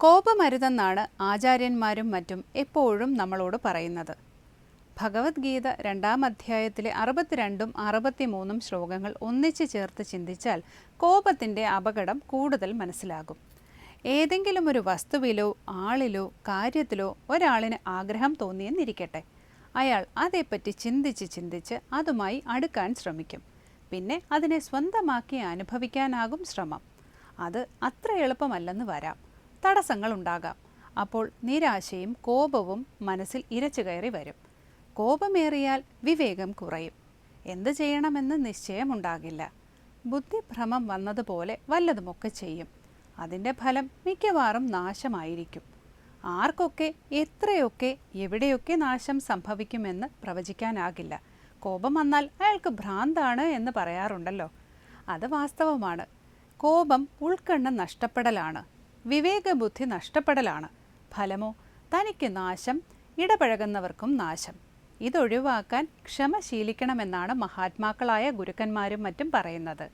കോപമരുതെന്നാണ് ആചാര്യന്മാരും മറ്റും എപ്പോഴും നമ്മളോട് പറയുന്നത്. ഭഗവത്ഗീത രണ്ടാം അധ്യായത്തിലെ അറുപത്തിരണ്ടും അറുപത്തിമൂന്നും ശ്ലോകങ്ങൾ ഒന്നിച്ചു ചേർത്ത് ചിന്തിച്ചാൽ കോപത്തിന്റെ അപകടം കൂടുതൽ മനസ്സിലാകും. ഏതെങ്കിലും ഒരു വസ്തുവിലോ ആളിലോ കാര്യത്തിലോ ഒരാളിന് ആഗ്രഹം തോന്നിയെന്നിരിക്കട്ടെ. അയാൾ അതേപ്പറ്റി ചിന്തിച്ച് ചിന്തിച്ച് അതുമായി അടുക്കാൻ ശ്രമിക്കും. പിന്നെ അതിനെ സ്വന്തമാക്കി അനുഭവിക്കാനാകും ശ്രമം. അത് അത്ര എളുപ്പമല്ലെന്ന് വരാം. തടസ്സങ്ങൾ ഉണ്ടാകാം അപ്പോൾ നിരാശയും കോപവും മനസ്സിൽ ഇരച്ചു കയറി വരും. കോപമേറിയാൽ വിവേകം കുറയും. എന്ത് ചെയ്യണമെന്ന് നിശ്ചയമുണ്ടാകില്ല. ബുദ്ധിഭ്രമം വന്നതുപോലെ വല്ലതുമൊക്കെ ചെയ്യും. അതിന്റെ ഫലം മിക്കവാറും നാശമായിരിക്കും. ആർക്കൊക്കെ എത്രയൊക്കെ എവിടെയൊക്കെ നാശം സംഭവിക്കുമെന്ന് പ്രവചിക്കാനാകില്ല. കോപം വന്നാൽ അയാൾക്ക് ഭ്രാന്താണ് എന്ന് പറയാറുണ്ടല്ലോ. അത് വാസ്തവമാണ്. കോപം ഉൾക്കണ്ണ് നഷ്ടപ്പെടലാണ്. വിവേകബുദ്ധി നഷ്ടപ്പെടലാണ്. ഫലമോ? തനിക്ക് നാശം ഇടപഴകുന്നവർക്കും നാശം. ഇതൊഴിവാക്കാൻ ക്ഷമ ശീലിക്കണമെന്നാണ് മഹാത്മാക്കളായ ഗുരുക്കന്മാരും മറ്റും പറയുന്നത്.